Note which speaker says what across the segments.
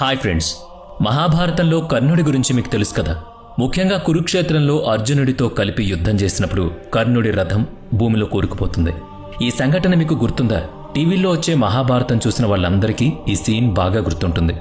Speaker 1: Hi friends. మహాభారతంలో కర్ణుడి గురించి మీకు తెలుసు కదా. ముఖ్యంగా కురుక్షేత్రంలో అర్జునుడితో కలిపి యుద్ధం చేసినప్పుడు కర్ణుడి రథం భూమిలో కూరుకుపోతుంది. ఈ సంఘటన మీకు గుర్తుందా? టీవీలో వచ్చే మహాభారతం చూసిన వాళ్ళందరికీ ఈ సీన్ బాగా గుర్తుంటుంది.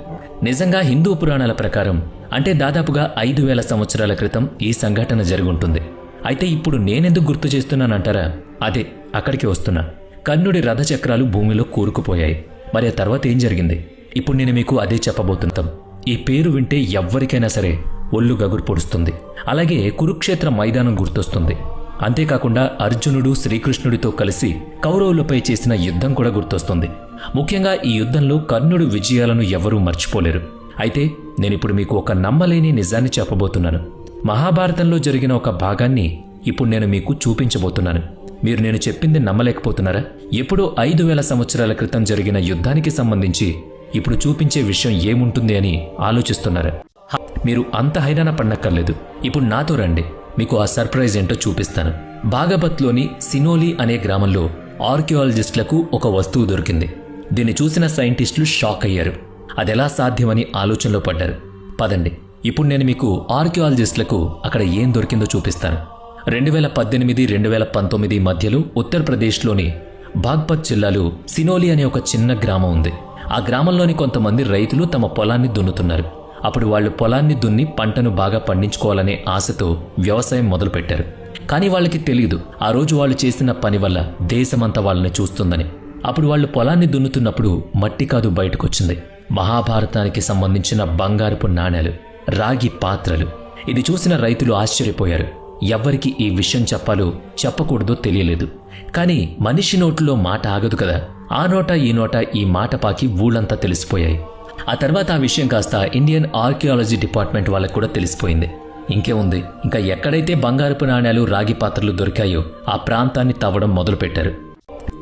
Speaker 1: నిజంగా హిందూ పురాణాల ప్రకారం అంటే దాదాపుగా ఐదు వేల సంవత్సరాల క్రితం ఈ సంఘటన జరుగుంటుంది. అయితే ఇప్పుడు నేనెందుకు గుర్తు చేస్తున్నానంటారా? అదే అక్కడికి వస్తున్నా. కర్ణుడి రథచక్రాలు భూమిలో కూరుకుపోయాయి. మరి ఆ తర్వాత ఏం జరిగింది? ఇప్పుడు నేను మీకు అదే చెప్పబోతున్నాం ఈ పేరు వింటే ఎవ్వరికైనా సరే ఒళ్ళు గగురు పొడుస్తుంది. అలాగే కురుక్షేత్ర మైదానం గుర్తొస్తుంది. అంతేకాకుండా అర్జునుడు శ్రీకృష్ణుడితో కలిసి కౌరవులపై చేసిన యుద్ధం కూడా గుర్తొస్తుంది. ముఖ్యంగా ఈ యుద్ధంలో కర్ణుడు విజయాలను ఎవరూ మర్చిపోలేరు. అయితే నేనిప్పుడు మీకు ఒక నమ్మలేని నిజాన్ని చెప్పబోతున్నాను. మహాభారతంలో జరిగిన ఒక భాగాన్ని ఇప్పుడు నేను మీకు చూపించబోతున్నాను. మీరు నేను చెప్పింది నమ్మలేకపోతున్నారా? ఎప్పుడో ఐదు వేల సంవత్సరాల క్రితం జరిగిన యుద్ధానికి సంబంధించి ఇప్పుడు చూపించే విషయం ఏముంటుంది అని ఆలోచిస్తున్నారు. మీరు అంత హైరాణ పడనక్కర్లేదు. ఇప్పుడు నాతో రండి. మీకు ఆ సర్ప్రైజ్ ఏంటో చూపిస్తాను. బాగబత్లోని సినోలి అనే గ్రామంలో ఆర్కియాలజిస్టులకు ఒక వస్తువు దొరికింది. దీన్ని చూసిన సైంటిస్టులు షాక్ అయ్యారు. అదెలా సాధ్యమని ఆలోచనలో పడ్డారు. పదండి. ఇప్పుడు నేను మీకు ఆర్కియాలజిస్టులకు అక్కడ ఏం దొరికిందో చూపిస్తాను. రెండు వేల పద్దెనిమిది రెండు వేల పంతొమ్మిది మధ్యలో ఉత్తరప్రదేశ్లోని బాగ్పత్ జిల్లాలో సినోలి అనే ఒక చిన్న గ్రామం ఉంది. ఆ గ్రామంలోని కొంతమంది రైతులు తమ పొలాన్ని దున్నుతున్నారు. అప్పుడు వాళ్ళు పొలాన్ని దున్ని పంటను బాగా పండించుకోవాలనే ఆశతో వ్యవసాయం మొదలుపెట్టారు. కానీ వాళ్ళకి తెలియదు ఆ రోజు వాళ్ళు చేసిన పని వల్ల దేశమంతా వాళ్ళని చూస్తుందని. అప్పుడు వాళ్ళు పొలాన్ని దున్నుతున్నప్పుడు మట్టి కాదు బయటకొచ్చింది. మహాభారతానికి సంబంధించిన బంగారపు నాణేలు రాగి పాత్రలు. ఇది చూసిన రైతులు ఆశ్చర్యపోయారు. ఎవ్వరికి ఈ విషయం చెప్పాలో చెప్పకూడదో తెలియలేదు. కానీ మనిషి నోట్లో మాట ఆగదు కదా. ఆ నోట ఈ నోట ఈ మాట పాకి ఊళ్ళంతా తెలిసిపోయాయి. ఆ తర్వాత ఆ విషయం కాస్త ఇండియన్ ఆర్కియాలజీ డిపార్ట్మెంట్ వాళ్ళకు కూడా తెలిసిపోయింది. ఇంకేముంది ఇంకా ఎక్కడైతే బంగారపు నాణేలు రాగి పాత్రలు దొరికాయో ఆ ప్రాంతాన్ని తవ్వడం మొదలుపెట్టారు.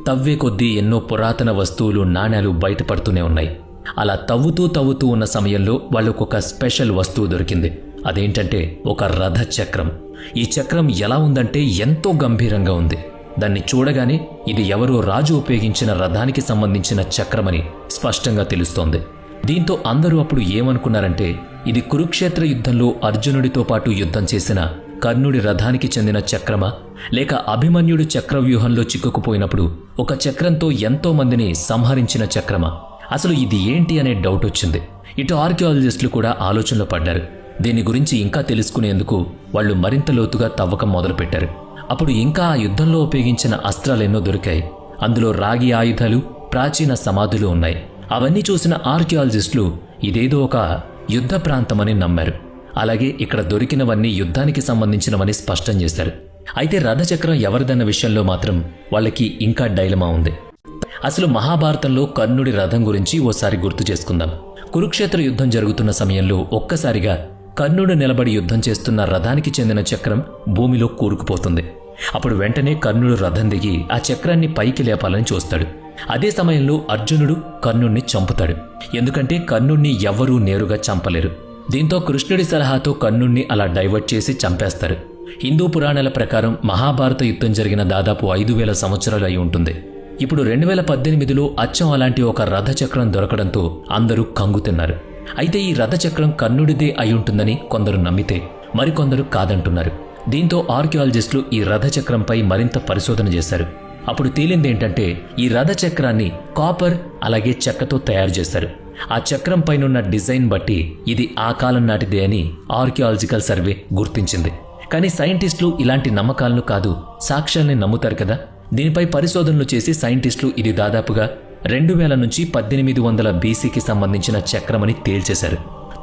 Speaker 1: తవ్వే కొద్దీ ఎన్నో పురాతన వస్తువులు నాణేలు బయటపడుతూనే ఉన్నాయి. అలా తవ్వుతూ తవ్వుతూ ఉన్న సమయంలో వాళ్ళకు ఒక స్పెషల్ వస్తువు దొరికింది. అదేంటంటే ఒక రథచక్రం. ఈ చక్రం ఎలా ఉందంటే ఎంతో గంభీరంగా ఉంది. దాన్ని చూడగానే ఇది ఎవరో రాజు ఉపయోగించిన రథానికి సంబంధించిన చక్రమని స్పష్టంగా తెలుస్తోంది. దీంతో అందరూ అప్పుడు ఏమనుకున్నారంటే ఇది కురుక్షేత్ర యుద్ధంలో అర్జునుడితో పాటు యుద్ధం చేసిన కర్ణుడి రథానికి చెందిన చక్రమా? లేక అభిమన్యుడు చక్రవ్యూహంలో చిక్కుకుపోయినప్పుడు ఒక చక్రంతో ఎంతో మందిని సంహరించిన చక్రమా? అసలు ఇది ఏంటి అనే డౌట్ వచ్చింది. ఇటు ఆర్కియాలజిస్టులు కూడా ఆలోచనలో పడ్డారు. దీని గురించి ఇంకా తెలుసుకునేందుకు వాళ్ళు మరింత లోతుగా తవ్వకం మొదలుపెట్టారు. అప్పుడు ఇంకా ఆ యుద్ధంలో ఉపయోగించిన అస్త్రాలెన్నో దొరికాయి. అందులో రాగి ఆయుధాలు ప్రాచీన సమాధులు ఉన్నాయి. అవన్నీ చూసిన ఆర్కియాలజిస్టులు ఇదేదో ఒక యుద్ధ ప్రాంతమని నమ్మారు. అలాగే ఇక్కడ దొరికినవన్నీ యుద్ధానికి సంబంధించినవని స్పష్టం చేశారు. అయితే రథచక్రం ఎవరిదన్న విషయంలో మాత్రం వాళ్ళకి ఇంకా డైలమా ఉంది. అసలు మహాభారతంలో కర్ణుడి రథం గురించి ఓసారి గుర్తు చేసుకుందాం. కురుక్షేత్ర యుద్ధం జరుగుతున్న సమయంలో ఒక్కసారిగా కర్ణుడు నిలబడి యుద్ధం చేస్తున్న రథానికి చెందిన చక్రం భూమిలో కూరుకుపోతుంది. అప్పుడు వెంటనే కర్ణుడు రథం దిగి ఆ చక్రాన్ని పైకి లేపాలని చూస్తాడు. అదే సమయంలో అర్జునుడు కర్ణుణ్ణి చంపుతాడు. ఎందుకంటే కర్ణుణ్ణి ఎవ్వరూ నేరుగా చంపలేరు. దీంతో కృష్ణుడి సలహాతో కర్ణుణ్ణి అలా డైవర్ట్ చేసి చంపేస్తారు. హిందూ పురాణాల ప్రకారం మహాభారత యుద్ధం జరిగిన దాదాపు ఐదు వేల సంవత్సరాలు అయి ఉంటుంది. ఇప్పుడు రెండు వేల పద్దెనిమిదిలో అచ్చం అలాంటి ఒక రథచక్రం దొరకడంతో అందరూ కంగుతున్నారు అయితే ఈ రథచక్రం కర్ణుడిదే అయి ఉంటుందని కొందరు నమ్మితే మరికొందరు కాదంటున్నారు. దీంతో ఆర్కియాలజిస్టులు ఈ రథచక్రంపై మరింత పరిశోధన చేశారు. అప్పుడు తేలిందేంటంటే ఈ రథచక్రాన్ని కాపర్ అలాగే చెక్కతో తయారు చేశారు. ఆ చక్రం పైనున్న డిజైన్ బట్టి ఇది ఆ కాలం నాటిదే అని ఆర్కియాలజికల్ సర్వే గుర్తించింది. కానీ సైంటిస్టులు ఇలాంటి నమ్మకాలను కాదు సాక్ష్యాల్ని నమ్ముతారు కదా? దీనిపై పరిశోధనలు చేసి సైంటిస్టులు ఇది దాదాపుగా రెండు వేల నుంచి పద్దెనిమిది వందల బీసీకి సంబంధించిన చక్రమని తేల్చేశారు.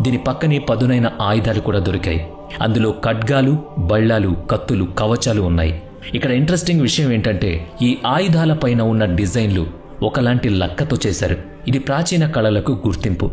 Speaker 1: దీని పక్కనే పదునైన ఆయుధాలు కూడా దొరికాయి. అందులో ఖడ్గాలు బళ్ళాలు కత్తులు కవచాలు ఉన్నాయి. ఇక్కడ ఇంట్రెస్టింగ్ విషయం ఏంటంటే ఈ ఆయుధాల పైన ఉన్న డిజైన్లు ఒకలాంటి లక్కతో చేశారు. ఇది ప్రాచీన కళలకు గుర్తింపు.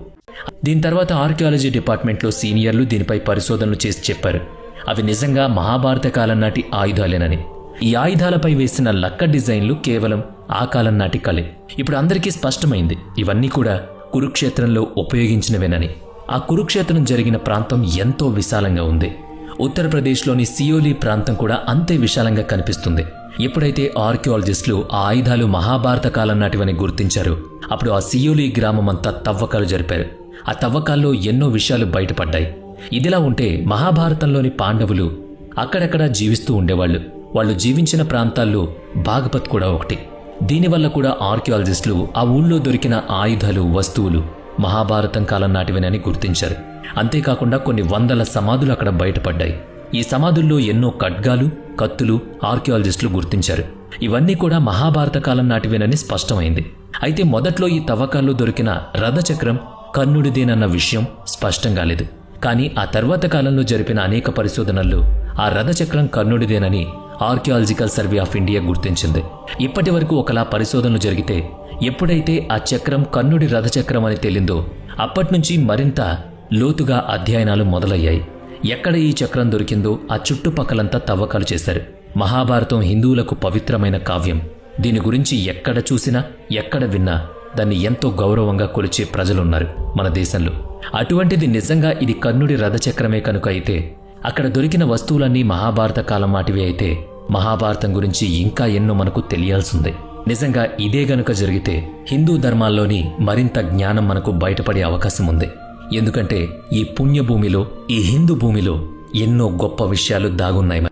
Speaker 1: దీని తర్వాత ఆర్కియాలజీ డిపార్ట్మెంట్లో సీనియర్లు దీనిపై పరిశోధనలు చేసి చెప్పారు. అవి నిజంగా మహాభారత కాలం నాటి ఆయుధాలేనని. ఈ ఆయుధాలపై వేసిన లక్క డిజైన్లు కేవలం ఆ కాలం నాటి కళే. ఇప్పుడు అందరికీ స్పష్టమైంది ఇవన్నీ కూడా కురుక్షేత్రంలో ఉపయోగించినవేనని. ఆ కురుక్షేత్రం జరిగిన ప్రాంతం ఎంతో విశాలంగా ఉంది. ఉత్తరప్రదేశ్లోని సియోలి ప్రాంతం కూడా అంతే విశాలంగా కనిపిస్తుంది. ఎప్పుడైతే ఆర్కియాలజిస్టులు ఆ ఆయుధాలు మహాభారత కాలం నాటివని గుర్తించారో అప్పుడు ఆ సియోలి గ్రామం అంతా తవ్వకాలు జరిపారు. ఆ తవ్వకాల్లో ఎన్నో విషయాలు బయటపడ్డాయి. ఇదిలా ఉంటే మహాభారతంలోని పాండవులు అక్కడక్కడ జీవిస్తూ ఉండేవాళ్ళు. వాళ్ళు జీవించిన ప్రాంతాల్లో భాగపత్ కూడా ఒకటి. దీనివల్ల కూడా ఆర్కియాలజిస్టులు ఆ ఊళ్ళో దొరికిన ఆయుధాలు వస్తువులు మహాభారతం కాలం నాటివేనని గుర్తించారు. అంతేకాకుండా కొన్ని వందల సమాధులు అక్కడ బయటపడ్డాయి. ఈ సమాధుల్లో ఎన్నో ఖడ్గాలు కత్తులు ఆర్కియాలజిస్టులు గుర్తించారు. ఇవన్నీ కూడా మహాభారత కాలం నాటివేనని స్పష్టమైంది. అయితే మొదట్లో ఈ తవ్వకాల్లో దొరికిన రథచక్రం కర్ణుడిదేనన్న విషయం స్పష్టం కాలేదు. కానీ ఆ తర్వాత కాలంలో జరిపిన అనేక పరిశోధనల్లో ఆ రథచక్రం కర్ణుడిదేనని ఆర్కియాలజికల్ సర్వే ఆఫ్ ఇండియా గుర్తించింది. ఇప్పటి వరకు ఒకలా పరిశోధనలు జరిగితే ఎప్పుడైతే ఆ చక్రం కన్నుడి రథచక్రం అని తేలిందో అప్పటినుంచి మరింత లోతుగా అధ్యయనాలు మొదలయ్యాయి. ఎక్కడ ఈ చక్రం దొరికిందో ఆ చుట్టుపక్కలంతా తవ్వకాలు చేశారు. మహాభారతం హిందువులకు పవిత్రమైన కావ్యం. దీని గురించి ఎక్కడ చూసినా ఎక్కడ విన్నా దాన్ని ఎంతో గౌరవంగా కొలిచే ప్రజలున్నారు మన దేశంలో. అటువంటిది నిజంగా ఇది కర్ణుడి రథచక్రమే కనుక అయితే అక్కడ దొరికిన వస్తువులన్నీ మహాభారత కాలం వాటివి అయితే మహాభారతం గురించి ఇంకా ఎన్నో మనకు తెలియాల్సిందే. నిజంగా ఇదే గనుక జరిగితే హిందూ ధర్మాల్లోని మరింత జ్ఞానం మనకు బయటపడే అవకాశం ఉంది ఎందుకంటే ఈ పుణ్యభూమిలో ఈ హిందూ భూమిలో ఎన్నో గొప్ప విషయాలు దాగున్నాయి.